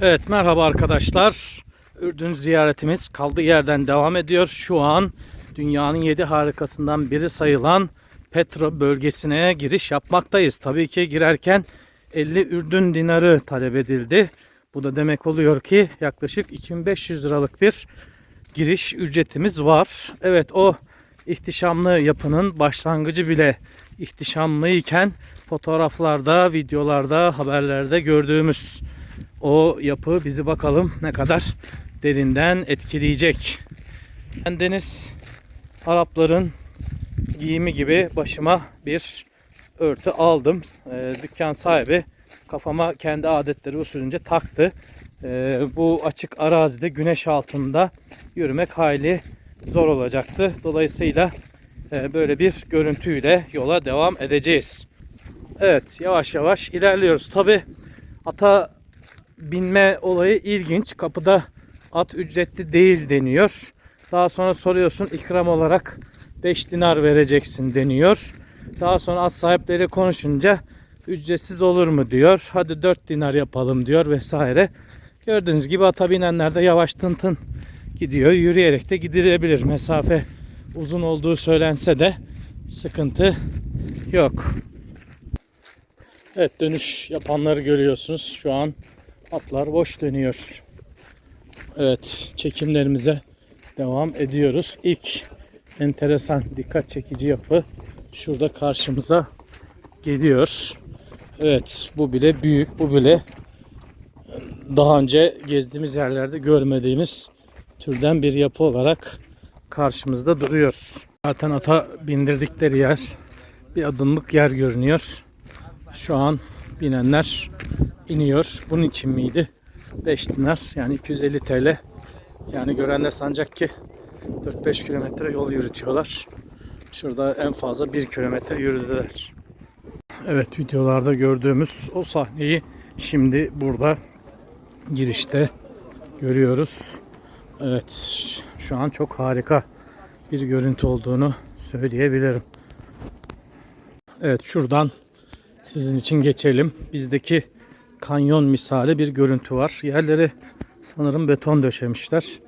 Evet merhaba arkadaşlar. Ürdün ziyaretimiz kaldığı yerden devam ediyor. Şu an dünyanın yedi harikasından biri sayılan Petra bölgesine giriş yapmaktayız. Tabii ki girerken 50 Ürdün dinarı talep edildi. Bu da demek oluyor ki yaklaşık 2500 liralık bir giriş ücretimiz var. Evet o ihtişamlı yapının başlangıcı bile ihtişamlıyken fotoğraflarda, videolarda, haberlerde gördüğümüz o yapı bizi bakalım ne kadar derinden etkileyecek. Ben Deniz Arapların giyimi gibi başıma bir örtü aldım. Ee, dükkan sahibi kafama kendi adetleri usulünce taktı. Ee, bu açık arazide güneş altında yürümek hayli zor olacaktı. Dolayısıyla e, böyle bir görüntüyle yola devam edeceğiz. Evet yavaş yavaş ilerliyoruz. Tabi ata binme olayı ilginç. Kapıda at ücretli değil deniyor. Daha sonra soruyorsun ikram olarak 5 dinar vereceksin deniyor. Daha sonra at sahipleri konuşunca ücretsiz olur mu diyor. Hadi 4 dinar yapalım diyor vesaire. Gördüğünüz gibi ata binenler de yavaş tın tın gidiyor. Yürüyerek de gidilebilir. Mesafe uzun olduğu söylense de sıkıntı yok. Evet dönüş yapanları görüyorsunuz. Şu an atlar boş dönüyor. Evet çekimlerimize devam ediyoruz. İlk enteresan dikkat çekici yapı şurada karşımıza geliyor. Evet bu bile büyük bu bile daha önce gezdiğimiz yerlerde görmediğimiz türden bir yapı olarak karşımızda duruyor. Zaten ata bindirdikleri yer bir adımlık yer görünüyor. Şu an binenler iniyor. Bunun için miydi? 5 dinar yani 250 TL. Yani görenler sanacak ki 4-5 kilometre yol yürütüyorlar. Şurada en fazla 1 kilometre yürüdüler. Evet videolarda gördüğümüz o sahneyi şimdi burada girişte görüyoruz. Evet şu an çok harika bir görüntü olduğunu söyleyebilirim. Evet şuradan sizin için geçelim. Bizdeki kanyon misali bir görüntü var. Yerleri sanırım beton döşemişler.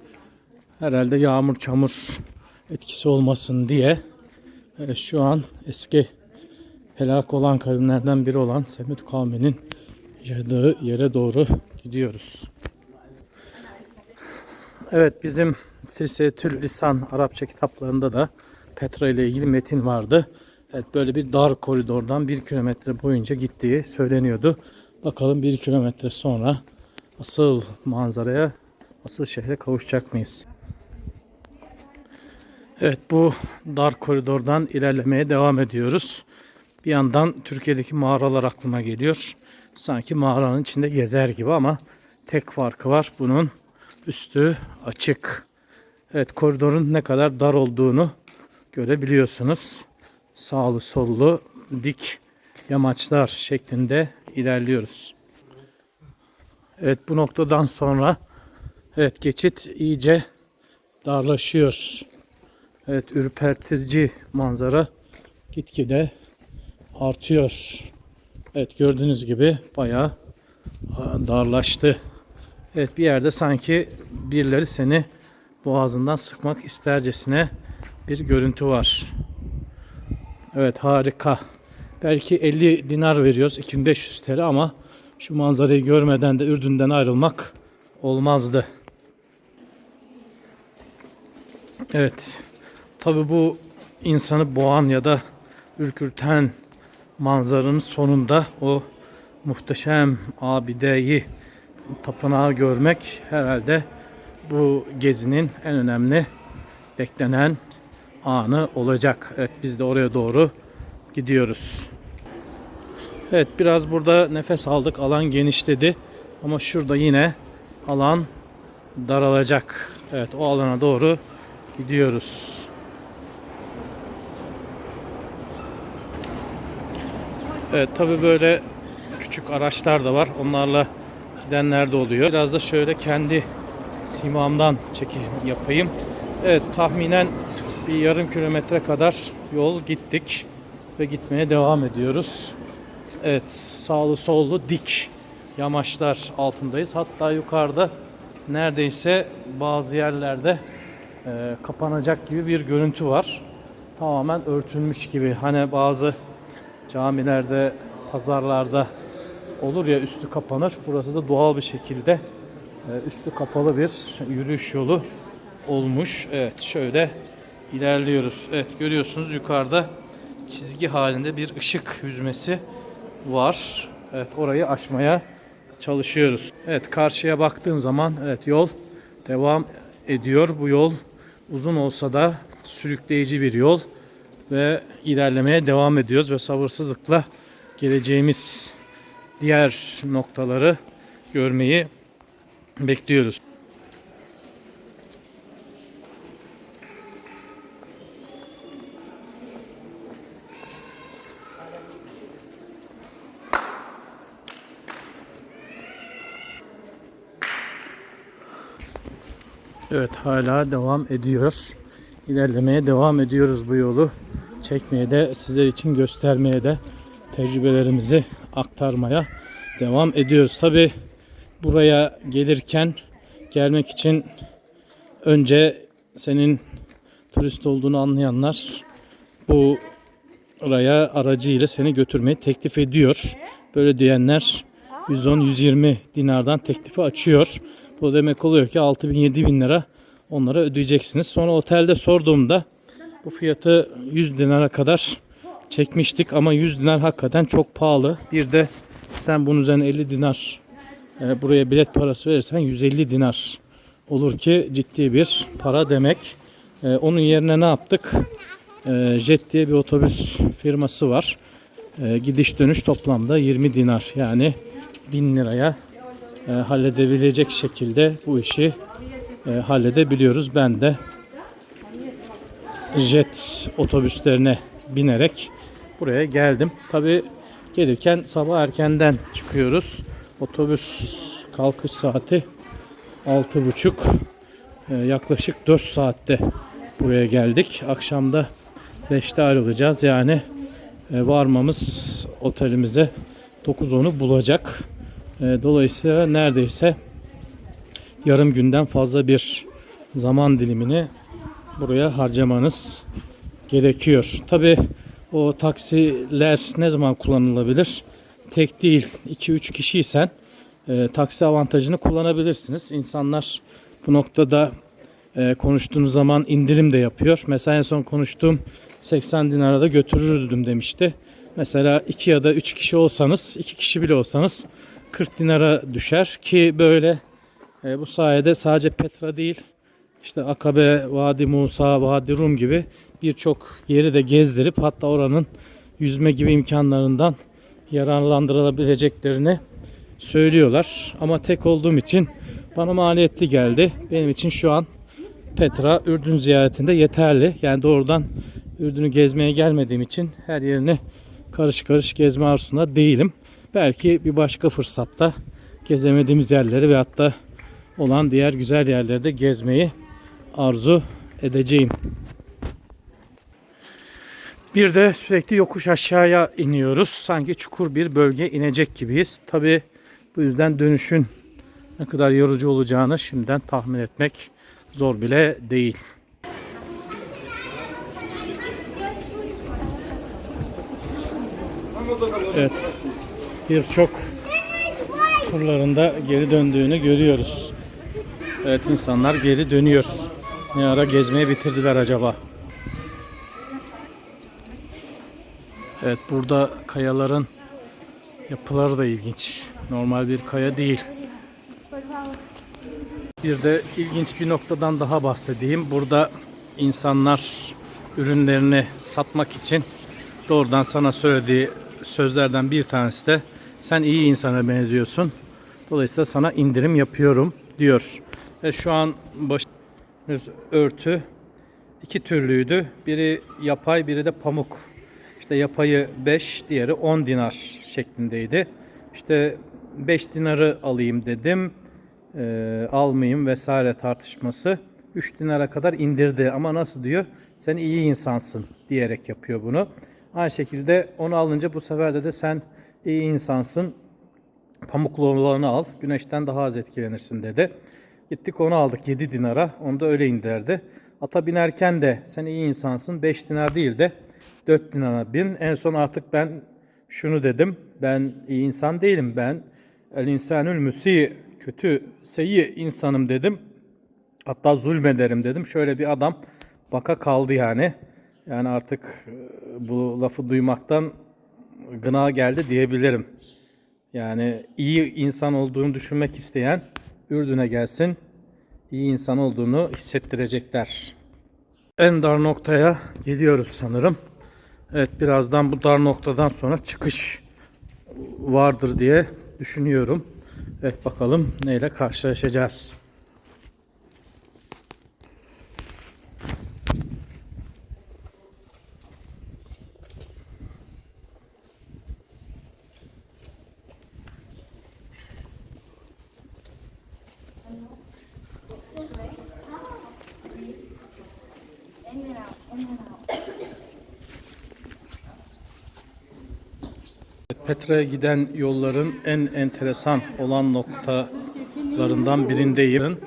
Herhalde yağmur çamur etkisi olmasın diye. Evet, şu an eski helak olan kavimlerden biri olan Semit kavminin yaşadığı yere doğru gidiyoruz. Evet bizim Silsiletül Lisan Arapça kitaplarında da Petra ile ilgili metin vardı. Evet böyle bir dar koridordan bir kilometre boyunca gittiği söyleniyordu. Bakalım bir kilometre sonra asıl manzaraya, asıl şehre kavuşacak mıyız? Evet bu dar koridordan ilerlemeye devam ediyoruz. Bir yandan Türkiye'deki mağaralar aklıma geliyor. Sanki mağaranın içinde gezer gibi ama tek farkı var. Bunun üstü açık. Evet koridorun ne kadar dar olduğunu görebiliyorsunuz. Sağlı sollu dik yamaçlar şeklinde ilerliyoruz. Evet bu noktadan sonra evet geçit iyice darlaşıyor. Evet ürpertici manzara gitgide artıyor. Evet gördüğünüz gibi bayağı darlaştı. Evet bir yerde sanki birileri seni boğazından sıkmak istercesine bir görüntü var. Evet harika. Belki 50 dinar veriyoruz 2500 TL ama şu manzarayı görmeden de Ürdün'den ayrılmak olmazdı. Evet. Tabi bu insanı boğan ya da ürkürten manzaranın sonunda o muhteşem abideyi tapınağı görmek herhalde bu gezinin en önemli beklenen anı olacak. Evet biz de oraya doğru gidiyoruz. Evet biraz burada nefes aldık. Alan genişledi. Ama şurada yine alan daralacak. Evet o alana doğru gidiyoruz. Evet tabi böyle küçük araçlar da var. Onlarla gidenler de oluyor. Biraz da şöyle kendi simamdan çekim yapayım. Evet tahminen bir yarım kilometre kadar yol gittik ve gitmeye devam ediyoruz. Evet sağlı sollu dik yamaçlar altındayız. Hatta yukarıda neredeyse bazı yerlerde e, kapanacak gibi bir görüntü var. Tamamen örtülmüş gibi. Hani bazı camilerde, pazarlarda olur ya üstü kapanır. Burası da doğal bir şekilde e, üstü kapalı bir yürüyüş yolu olmuş. Evet şöyle ilerliyoruz. Evet görüyorsunuz yukarıda çizgi halinde bir ışık yüzmesi var. Evet orayı aşmaya çalışıyoruz. Evet karşıya baktığım zaman evet yol devam ediyor. Bu yol uzun olsa da sürükleyici bir yol ve ilerlemeye devam ediyoruz ve sabırsızlıkla geleceğimiz diğer noktaları görmeyi bekliyoruz. Evet hala devam ediyor. İlerlemeye devam ediyoruz bu yolu. Çekmeye de sizler için göstermeye de tecrübelerimizi aktarmaya devam ediyoruz. Tabi buraya gelirken gelmek için önce senin turist olduğunu anlayanlar bu oraya aracıyla seni götürmeyi teklif ediyor. Böyle diyenler 110-120 dinardan teklifi açıyor. Bu demek oluyor ki 6 bin 7 bin lira onlara ödeyeceksiniz. Sonra otelde sorduğumda bu fiyatı 100 dinara kadar çekmiştik ama 100 dinar hakikaten çok pahalı. Bir de sen bunun üzerine 50 dinar e, buraya bilet parası verirsen 150 dinar olur ki ciddi bir para demek. E, onun yerine ne yaptık? E, Jet diye bir otobüs firması var. E, gidiş dönüş toplamda 20 dinar yani 1000 liraya e, halledebilecek şekilde bu işi e, halledebiliyoruz. Ben de jet otobüslerine binerek buraya geldim. Tabi gelirken sabah erkenden çıkıyoruz. Otobüs kalkış saati 6.30 e, yaklaşık 4 saatte buraya geldik. Akşamda 5'te ayrılacağız. Yani e, varmamız otelimize 9-10'u bulacak. E, Dolayısıyla neredeyse yarım günden fazla bir zaman dilimini buraya harcamanız gerekiyor. Tabi o taksiler ne zaman kullanılabilir? Tek değil 2-3 kişiysen e, taksi avantajını kullanabilirsiniz. İnsanlar bu noktada e, konuştuğunuz zaman indirim de yapıyor. Mesela en son konuştuğum 80 dinara da götürürdüm demişti. Mesela 2 ya da 3 kişi olsanız, 2 kişi bile olsanız 40 dinara düşer ki böyle e, bu sayede sadece Petra değil işte Akabe, Vadi Musa, Vadi Rum gibi birçok yeri de gezdirip hatta oranın yüzme gibi imkanlarından yararlandırılabileceklerini söylüyorlar. Ama tek olduğum için bana maliyetli geldi. Benim için şu an Petra Ürdün ziyaretinde yeterli. Yani doğrudan Ürdün'ü gezmeye gelmediğim için her yerini karış karış gezme arzusunda değilim. Belki bir başka fırsatta gezemediğimiz yerleri ve hatta olan diğer güzel yerleri de gezmeyi arzu edeceğim. Bir de sürekli yokuş aşağıya iniyoruz. Sanki çukur bir bölge inecek gibiyiz. Tabi bu yüzden dönüşün ne kadar yorucu olacağını şimdiden tahmin etmek zor bile değil. Evet. Birçok turlarında geri döndüğünü görüyoruz. Evet insanlar geri dönüyor. Ne ara gezmeyi bitirdiler acaba? Evet burada kayaların yapıları da ilginç. Normal bir kaya değil. Bir de ilginç bir noktadan daha bahsedeyim. Burada insanlar ürünlerini satmak için doğrudan sana söylediği sözlerden bir tanesi de sen iyi insana benziyorsun. Dolayısıyla sana indirim yapıyorum diyor. Ve şu an başımız örtü iki türlüydü. Biri yapay, biri de pamuk. İşte yapayı 5, diğeri 10 dinar şeklindeydi. İşte 5 dinarı alayım dedim. Ee, almayayım vesaire tartışması. 3 dinara kadar indirdi ama nasıl diyor? Sen iyi insansın diyerek yapıyor bunu. Aynı şekilde onu alınca bu sefer de, de sen iyi insansın Pamuklu olanı al. Güneşten daha az etkilenirsin dedi. Gittik onu aldık 7 dinara. Onu da öyle indirdi. Ata binerken de sen iyi insansın 5 dinar değil de 4 dinara bin. En son artık ben şunu dedim. Ben iyi insan değilim. Ben el insanül müsi kötü seyyi insanım dedim. Hatta zulmederim dedim. Şöyle bir adam baka kaldı yani. Yani artık e, bu lafı duymaktan gına geldi diyebilirim. Yani iyi insan olduğunu düşünmek isteyen Ürdün'e gelsin. İyi insan olduğunu hissettirecekler. En dar noktaya geliyoruz sanırım. Evet birazdan bu dar noktadan sonra çıkış vardır diye düşünüyorum. Evet bakalım neyle karşılaşacağız. Petra'ya giden yolların en enteresan olan noktalarından birindeyim.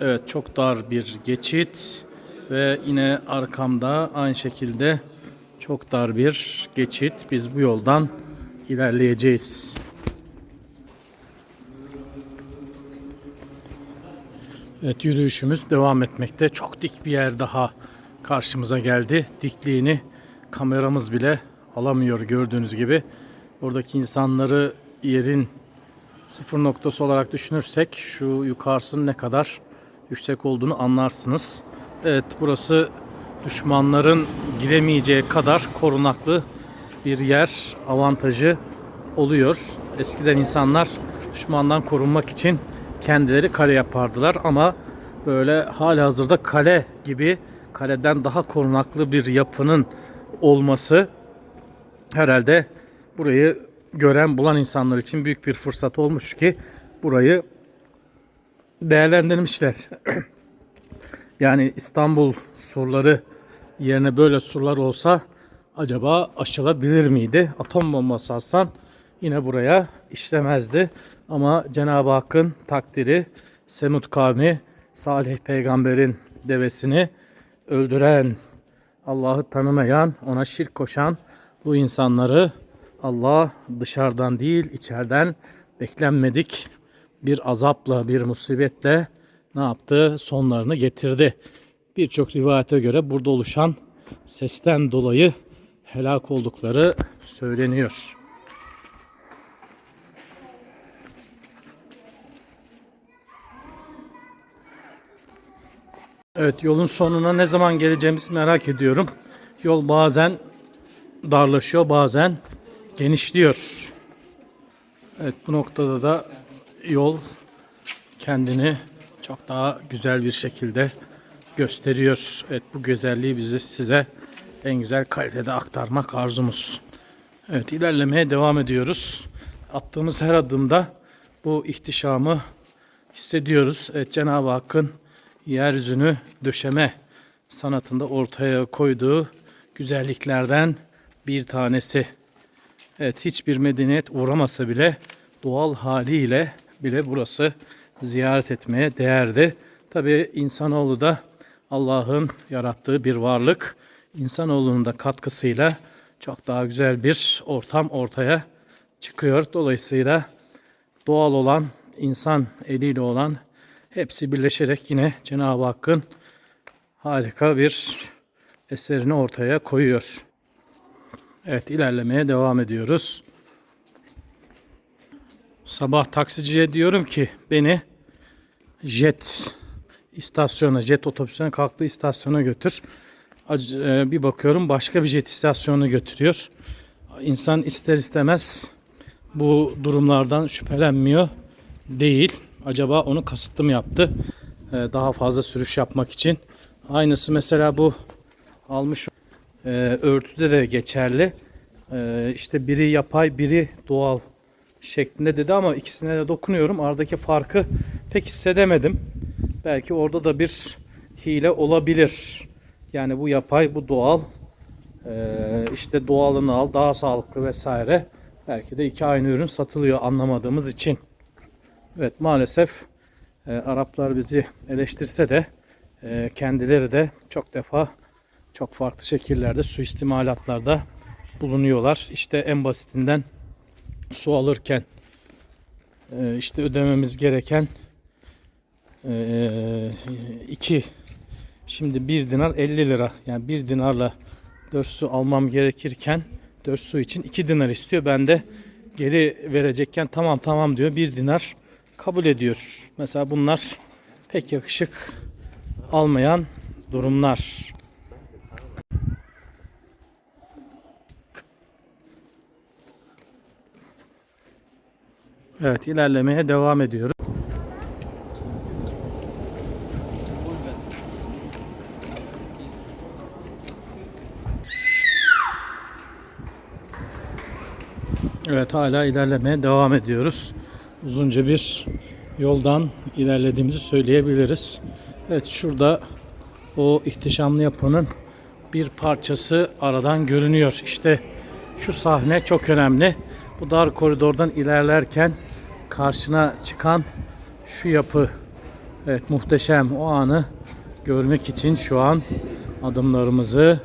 Evet çok dar bir geçit ve yine arkamda aynı şekilde çok dar bir geçit. Biz bu yoldan ilerleyeceğiz. Evet yürüyüşümüz devam etmekte. Çok dik bir yer daha karşımıza geldi. Dikliğini kameramız bile alamıyor gördüğünüz gibi. Oradaki insanları yerin sıfır noktası olarak düşünürsek şu yukarısının ne kadar yüksek olduğunu anlarsınız. Evet burası düşmanların giremeyeceği kadar korunaklı bir yer avantajı oluyor. Eskiden insanlar düşmandan korunmak için kendileri kale yapardılar ama böyle hali hazırda kale gibi kaleden daha korunaklı bir yapının olması herhalde burayı gören bulan insanlar için büyük bir fırsat olmuş ki burayı değerlendirmişler. yani İstanbul surları yerine böyle surlar olsa acaba aşılabilir miydi? Atom bombası atsan yine buraya işlemezdi. Ama Cenab-ı Hakk'ın takdiri Semud kavmi Salih peygamberin devesini öldüren, Allah'ı tanımayan, ona şirk koşan bu insanları Allah dışarıdan değil içeriden beklenmedik bir azapla, bir musibetle ne yaptı? Sonlarını getirdi. Birçok rivayete göre burada oluşan sesten dolayı helak oldukları söyleniyor. Evet yolun sonuna ne zaman geleceğimizi merak ediyorum. Yol bazen darlaşıyor bazen genişliyor. Evet bu noktada da yol kendini çok daha güzel bir şekilde gösteriyor. Evet bu güzelliği bizi size en güzel kalitede aktarmak arzumuz. Evet ilerlemeye devam ediyoruz. Attığımız her adımda bu ihtişamı hissediyoruz. Evet Cenab-ı Hakk'ın yeryüzünü döşeme sanatında ortaya koyduğu güzelliklerden bir tanesi. Evet hiçbir medeniyet uğramasa bile doğal haliyle bile burası ziyaret etmeye değerdi. Tabi insanoğlu da Allah'ın yarattığı bir varlık. İnsanoğlunun da katkısıyla çok daha güzel bir ortam ortaya çıkıyor. Dolayısıyla doğal olan, insan eliyle olan hepsi birleşerek yine Cenab-ı Hakk'ın harika bir eserini ortaya koyuyor. Evet ilerlemeye devam ediyoruz. Sabah taksiciye diyorum ki beni jet istasyona, jet otobüsüne kalktığı istasyona götür. E, Bir bakıyorum başka bir jet istasyonuna götürüyor. İnsan ister istemez bu durumlardan şüphelenmiyor değil. Acaba onu kasıtlı mı yaptı? E, Daha fazla sürüş yapmak için. Aynısı mesela bu almış e, örtüde de geçerli. E, işte biri yapay, biri doğal şeklinde dedi ama ikisine de dokunuyorum. Aradaki farkı pek hissedemedim. Belki orada da bir hile olabilir. Yani bu yapay, bu doğal. E, işte doğalını al, daha sağlıklı vesaire. Belki de iki aynı ürün satılıyor anlamadığımız için. Evet maalesef e, Araplar bizi eleştirse de e, kendileri de çok defa çok farklı şekillerde suistimalatlarda bulunuyorlar. İşte en basitinden su alırken e, işte ödememiz gereken e, iki şimdi bir dinar 50 lira yani bir dinarla 4 su almam gerekirken 4 su için 2 dinar istiyor. Ben de geri verecekken tamam tamam diyor. 1 dinar kabul ediyor. Mesela bunlar pek yakışık almayan durumlar. Evet ilerlemeye devam ediyoruz. Evet hala ilerlemeye devam ediyoruz. Uzunca bir yoldan ilerlediğimizi söyleyebiliriz. Evet şurada o ihtişamlı yapının bir parçası aradan görünüyor. İşte şu sahne çok önemli. Bu dar koridordan ilerlerken karşına çıkan şu yapı. Evet muhteşem o anı görmek için şu an adımlarımızı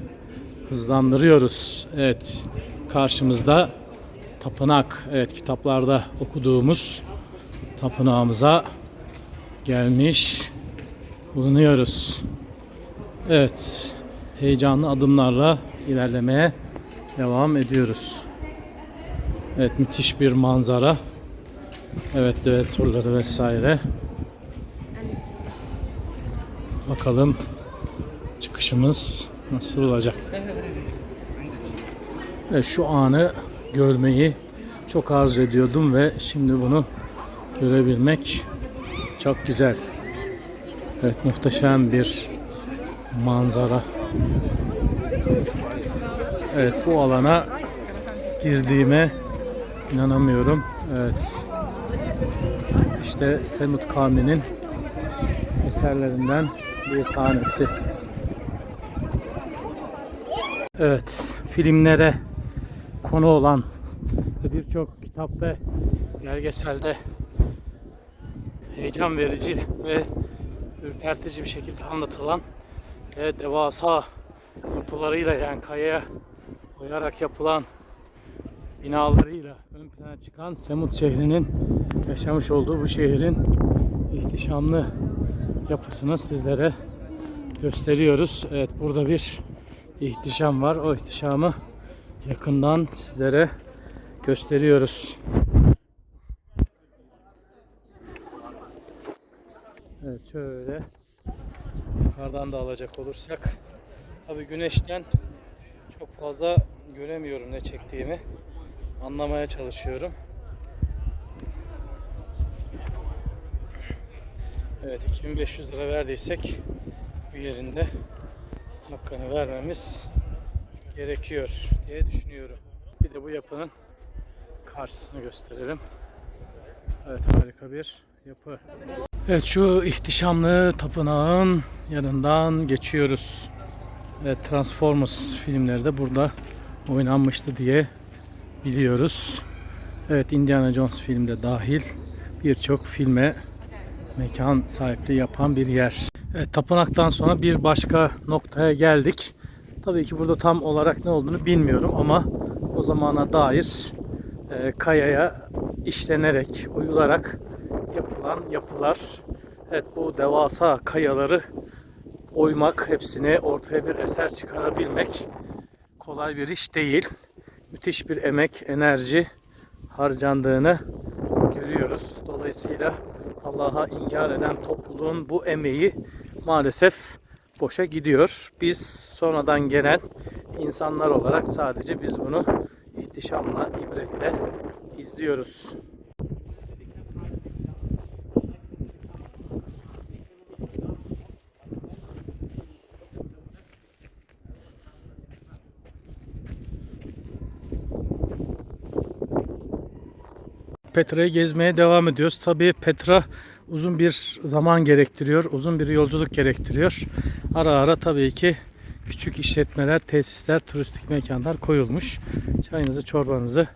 hızlandırıyoruz. Evet karşımızda tapınak. Evet kitaplarda okuduğumuz tapınağımıza gelmiş bulunuyoruz. Evet heyecanlı adımlarla ilerlemeye devam ediyoruz. Evet müthiş bir manzara. Evet deve turları vesaire. Bakalım çıkışımız nasıl olacak. Evet, şu anı görmeyi çok arzu ediyordum ve şimdi bunu görebilmek çok güzel. Evet muhteşem bir manzara. Evet bu alana girdiğime inanamıyorum. Evet. İşte Semut kavminin eserlerinden bir tanesi. Evet, filmlere konu olan birçok kitap ve belgeselde heyecan verici ve ürpertici bir şekilde anlatılan ve devasa yapılarıyla yani kayaya koyarak yapılan binalarıyla ön plana çıkan Semut şehrinin yaşamış olduğu bu şehrin ihtişamlı yapısını sizlere gösteriyoruz. Evet burada bir ihtişam var. O ihtişamı yakından sizlere gösteriyoruz. Evet şöyle yukarıdan da alacak olursak tabi güneşten çok fazla göremiyorum ne çektiğimi anlamaya çalışıyorum. Evet 2500 lira verdiysek bir yerinde hakkını vermemiz gerekiyor diye düşünüyorum. Bir de bu yapının karşısını gösterelim. Evet harika bir yapı. Evet şu ihtişamlı tapınağın yanından geçiyoruz. Evet Transformers filmleri de burada oynanmıştı diye biliyoruz. Evet Indiana Jones filmde dahil birçok filme mekan sahipliği yapan bir yer. Evet, tapınaktan sonra bir başka noktaya geldik. Tabii ki burada tam olarak ne olduğunu bilmiyorum ama o zamana dair e, kayaya işlenerek, oyularak yapılan yapılar. Evet bu devasa kayaları oymak, hepsini ortaya bir eser çıkarabilmek kolay bir iş değil. Müthiş bir emek, enerji harcandığını görüyoruz. Dolayısıyla Allah'a inkar eden topluluğun bu emeği maalesef boşa gidiyor. Biz sonradan gelen insanlar olarak sadece biz bunu ihtişamla, ibretle izliyoruz. Petra'yı gezmeye devam ediyoruz. Tabii Petra uzun bir zaman gerektiriyor, uzun bir yolculuk gerektiriyor. Ara ara tabii ki küçük işletmeler, tesisler, turistik mekanlar koyulmuş. Çayınızı, çorbanızı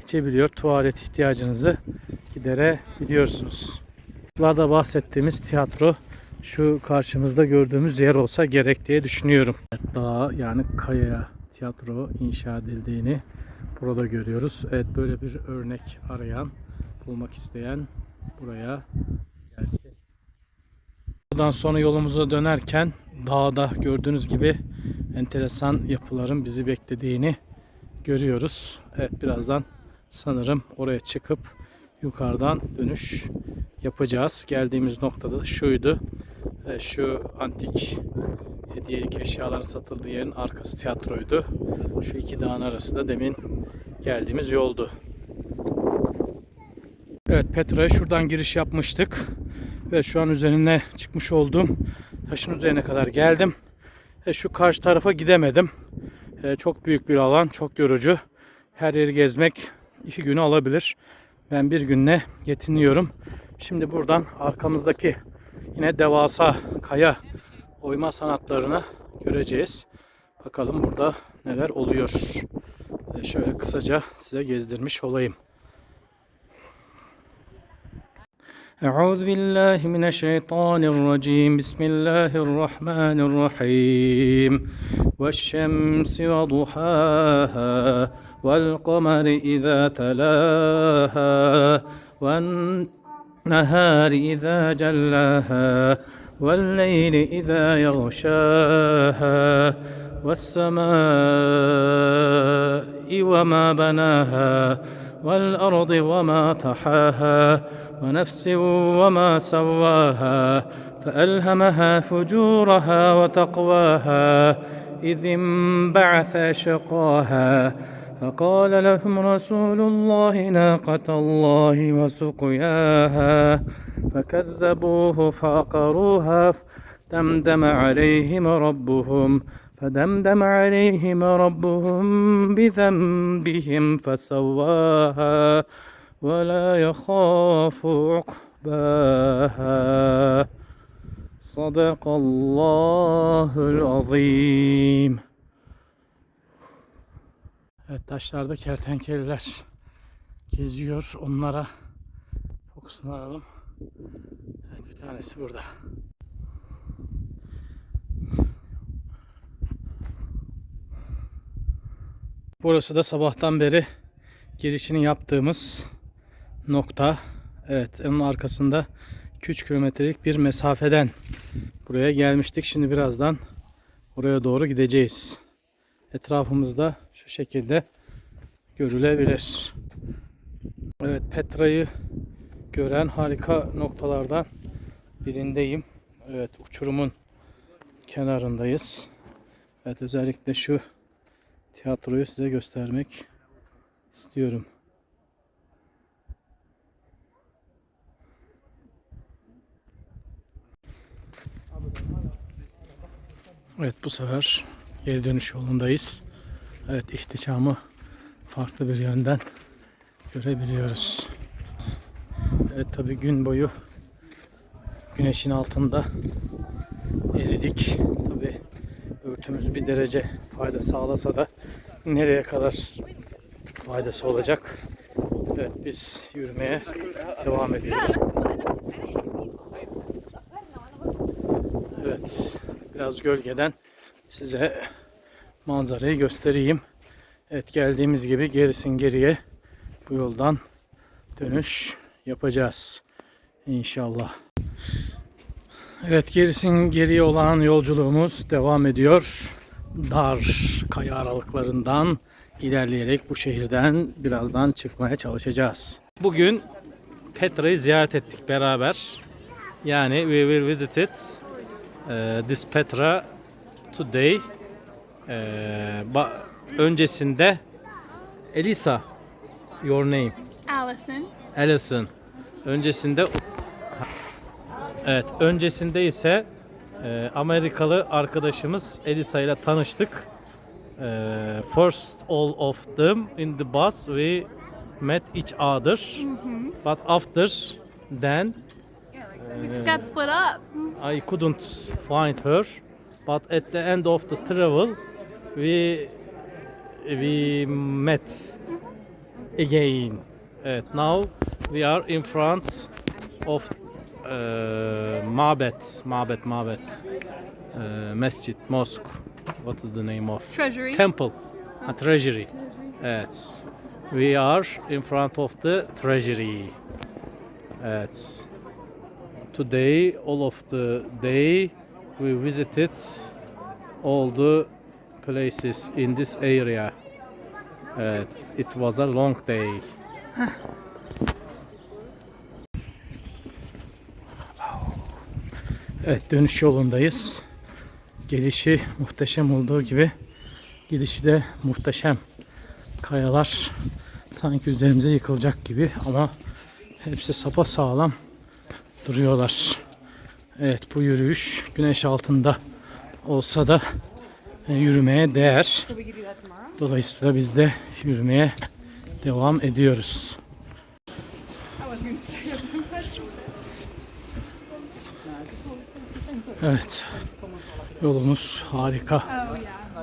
geçebiliyor. Tuvalet ihtiyacınızı giderebiliyorsunuz. Yukarıda bahsettiğimiz tiyatro şu karşımızda gördüğümüz yer olsa gerek diye düşünüyorum. Daha yani kayaya tiyatro inşa edildiğini burada görüyoruz. Evet böyle bir örnek arayan, bulmak isteyen buraya gelsin. Buradan sonra yolumuza dönerken dağda gördüğünüz gibi enteresan yapıların bizi beklediğini görüyoruz. Evet birazdan sanırım oraya çıkıp yukarıdan dönüş yapacağız. Geldiğimiz noktada da şuydu. E, Şu antik hediyelik eşyaların satıldığı yerin arkası tiyatroydu. Şu iki dağın arası da demin geldiğimiz yoldu. Evet Petra'ya şuradan giriş yapmıştık. Ve şu an üzerine çıkmış olduğum taşın üzerine kadar geldim. E, şu karşı tarafa gidemedim. E, çok büyük bir alan, çok yorucu. Her yeri gezmek iki günü alabilir. Ben bir günle yetiniyorum. Şimdi buradan arkamızdaki yine devasa kaya oyma sanatlarını göreceğiz. Bakalım burada neler oluyor. E, şöyle kısaca size gezdirmiş olayım. أعوذ بالله من الشيطان الرجيم. بسم الله الرحمن الرحيم. والشمس وضحاها والقمر إذا تلاها والنهار إذا جلاها والليل إذا يغشاها والسماء وما بناها والأرض وما طحاها ونفس وما سواها فألهمها فجورها وتقواها إذ انبعث شقاها. فقال لهم رسول الله ناقة الله وسقياها فكذبوه فعقروها دمدم عليهم ربهم فدمدم عليهم ربهم بذنبهم فسواها. ولا يخاف عقباها صدق الله العظيم Evet taşlarda kertenkeleler geziyor. Onlara fokuslanalım. Evet bir tanesi burada. Burası da sabahtan beri girişini yaptığımız nokta. Evet onun arkasında 2-3 kilometrelik bir mesafeden buraya gelmiştik. Şimdi birazdan oraya doğru gideceğiz. Etrafımızda şu şekilde görülebilir. Evet Petra'yı gören harika noktalardan birindeyim. Evet uçurumun kenarındayız. Evet özellikle şu tiyatroyu size göstermek istiyorum. Evet bu sefer geri dönüş yolundayız. Evet ihtişamı farklı bir yönden görebiliyoruz. Evet tabi gün boyu güneşin altında eridik. Tabi örtümüz bir derece fayda sağlasa da nereye kadar faydası olacak? Evet biz yürümeye devam ediyoruz. Evet biraz gölgeden size manzarayı göstereyim. Evet geldiğimiz gibi gerisin geriye bu yoldan dönüş yapacağız. İnşallah. Evet gerisin geriye olan yolculuğumuz devam ediyor. Dar kaya aralıklarından ilerleyerek bu şehirden birazdan çıkmaya çalışacağız. Bugün Petra'yı ziyaret ettik beraber. Yani we will visited uh, this Petra today. Ba- öncesinde Elisa your name Allison. Alison öncesinde Evet öncesinde ise e, Amerikalı arkadaşımız Elisa ile tanıştık. E, first all of them in the bus we met each other. But after then We just got split up. I couldn't find her. But at the end of the travel, we we met again. And now we are in front of uh, mabet, mabet, mabet, uh, masjid, mosque. What is the name of? Treasury. Temple, a treasury. Evet. We are in front of the treasury. Evet. Today, all of the day, we visited all the places in this area. Evet, it was a long day. Evet, dönüş yolundayız. Gelişi muhteşem olduğu gibi gidişi de muhteşem. Kayalar sanki üzerimize yıkılacak gibi ama hepsi sapa sağlam duruyorlar. Evet bu yürüyüş güneş altında olsa da e, yürümeye değer. Dolayısıyla biz de yürümeye devam ediyoruz. Evet. Yolumuz harika.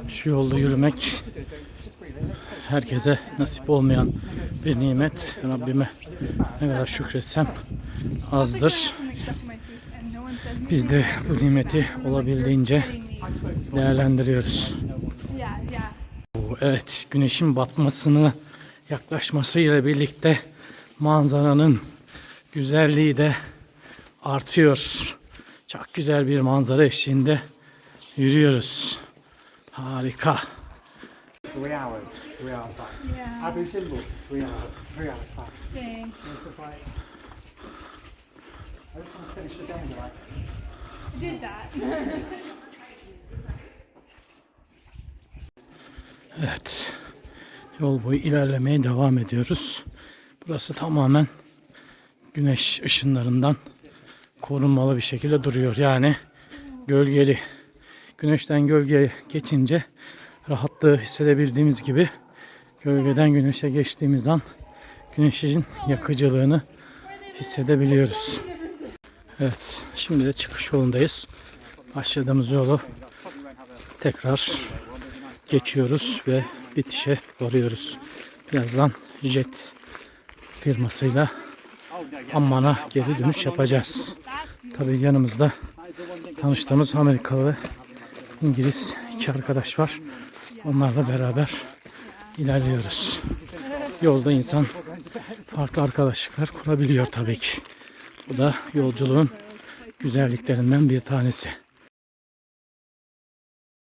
Şu yolda yürümek herkese nasip olmayan bir nimet. Rabbime ne kadar şükretsem azdır. Biz de bu nimeti olabildiğince değerlendiriyoruz. Evet, güneşin batmasını yaklaşmasıyla birlikte manzaranın güzelliği de artıyor. Çok güzel bir manzara eşliğinde yürüyoruz. Harika. three hours, three hours back. Yeah. Did that. Evet. Yol boyu ilerlemeye devam ediyoruz. Burası tamamen güneş ışınlarından korunmalı bir şekilde duruyor. Yani gölgeli. Güneşten gölgeye geçince rahatlığı hissedebildiğimiz gibi gölgeden güneşe geçtiğimiz an güneşin yakıcılığını hissedebiliyoruz. Evet, şimdi de çıkış yolundayız. Başladığımız yolu tekrar geçiyoruz ve bitişe varıyoruz. Birazdan jet firmasıyla Amman'a geri dönüş yapacağız. Tabii yanımızda tanıştığımız Amerikalı ve İngiliz iki arkadaş var. Onlarla beraber ilerliyoruz. Yolda insan farklı arkadaşlıklar kurabiliyor tabii ki. Bu da yolculuğun güzelliklerinden bir tanesi.